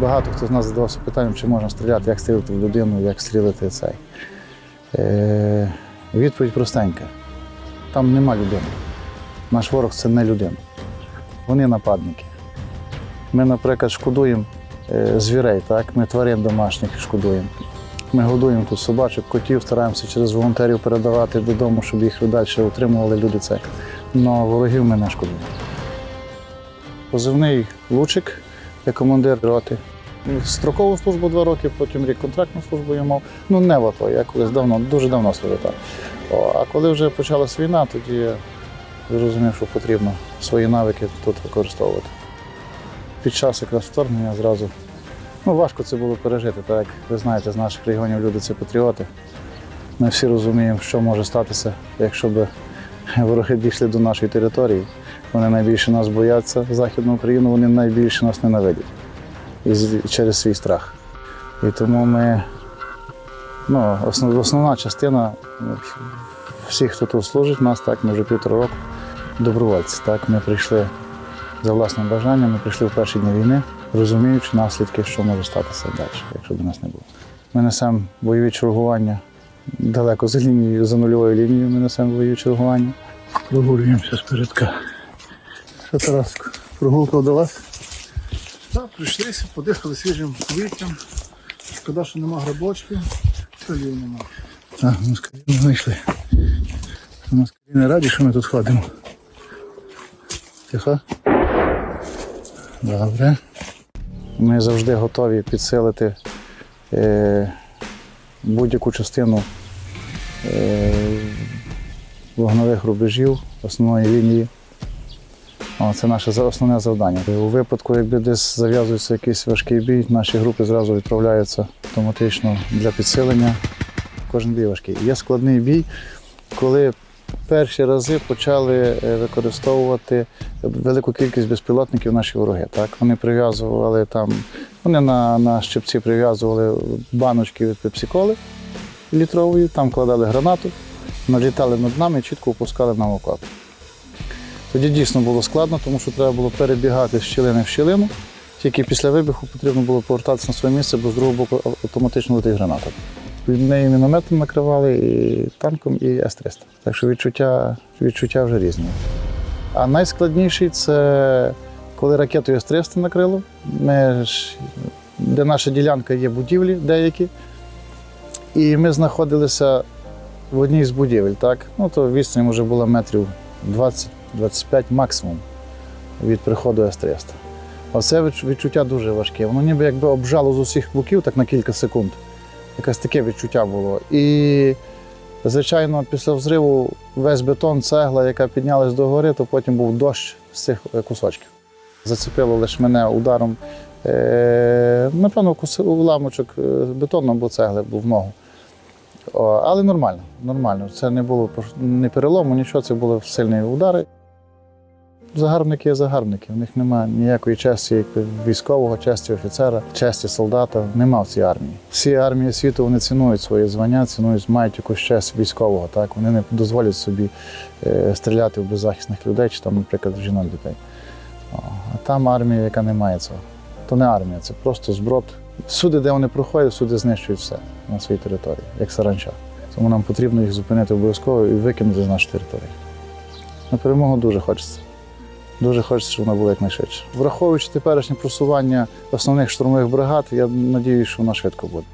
Багато хто з нас задавався питанням, чи можна стріляти, як стрілити в людину, як стрілити цей. Е, відповідь простенька. Там нема людини. Наш ворог це не людина. Вони нападники. Ми, наприклад, шкодуємо е, звірей, так? ми тварин домашніх шкодуємо. Ми годуємо тут собачок, котів, стараємося через волонтерів передавати додому, щоб їх далі утримували люди це. Але ворогів ми не шкодуємо. Позивний Лучик, я командир роти. Строкову службу два роки, потім рік контрактну службу я мав. Ну, не в АТО, я колись давно, дуже давно служив так. А коли вже почалась війна, тоді я зрозумів, що потрібно свої навики тут використовувати. Під час якраз вторгнення зразу ну, важко це було пережити. Так як ви знаєте, з наших регіонів люди це патріоти. Ми всі розуміємо, що може статися, якщо б вороги дійшли до нашої території. Вони найбільше нас бояться, Західну Україну, вони найбільше нас ненавидять і через свій страх. І тому ми, ну, основ, основна частина всіх, хто тут служить, нас так, ми вже півтора року добровольці. Так, ми прийшли за власним бажанням, ми прийшли в перші дні війни, розуміючи наслідки, що може статися далі, якщо б нас не було. Ми несемо бойові чергування далеко за лінією, за нульовою лінією ми несемо бойові чергування. Прогулюємося спередка. Що, Тараско, прогулка вдалась? Так, прийшлися, подихали свіжим повітрям. Шкода, що нема грибочків, солів нема. Так, москалі не знайшли. Москалі не раді, що ми тут ходимо. Тихо. Добре. Ми завжди готові підсилити е, будь-яку частину е, вогнових рубежів основної лінії. Це наше основне завдання. У випадку, якби десь зав'язується якийсь важкий бій, наші групи зразу відправляються автоматично для підсилення. Кожен бій важкий. Є складний бій, коли перші рази почали е, використовувати велику кількість безпілотників наші вороги. Так? Вони прив'язували там, вони на, на щипці прив'язували баночки від пепсиколи літрової, там кладали гранату, налітали над нами і чітко опускали на окоп. Тоді дійсно було складно, тому що треба було перебігати з щілини в щілину. Тільки після вибуху потрібно було повертатися на своє місце, бо з другого боку автоматично летить граната. Від неї мінометом накривали і танком, і С-300. Так що відчуття, відчуття вже різні. А найскладніший це коли ракетою С-300 накрило. Ми ж, де наша ділянка є будівлі деякі. І ми знаходилися в одній з будівель, так? Ну, то відстань вже була метрів 20-25 максимум від приходу С-300. Оце відчуття дуже важке. Воно ніби якби обжало з усіх боків так на кілька секунд. Якесь таке відчуття було. І, звичайно, після взриву весь бетон, цегла, яка піднялась до гори, то потім був дощ з цих е, кусочків. Зацепило лише мене ударом, е, напевно, уламочок е, бетону або цегли був в ногу. Але нормально, нормально. Це не було не перелому, нічого, це були сильні удари. Загарбники є загарбники. У них немає ніякої честі військового, честі офіцера, честі солдата. Нема в цій армії. Всі армії світу вони цінують свої звання, цінують, мають якусь честь військового. Так? Вони не дозволять собі е, стріляти в беззахисних людей чи там, наприклад, в жінок дітей. А там армія, яка не має цього. То не армія, це просто зброд. Всюди, де вони проходять, всюди знищують все на своїй території, як саранча. Тому нам потрібно їх зупинити обов'язково і викинути з нашої території. На перемогу дуже хочеться. Дуже хочеться, щоб вона була якнайшвидше. Враховуючи теперішнє просування основних штурмових бригад, я сподіваюся, що вона швидко буде.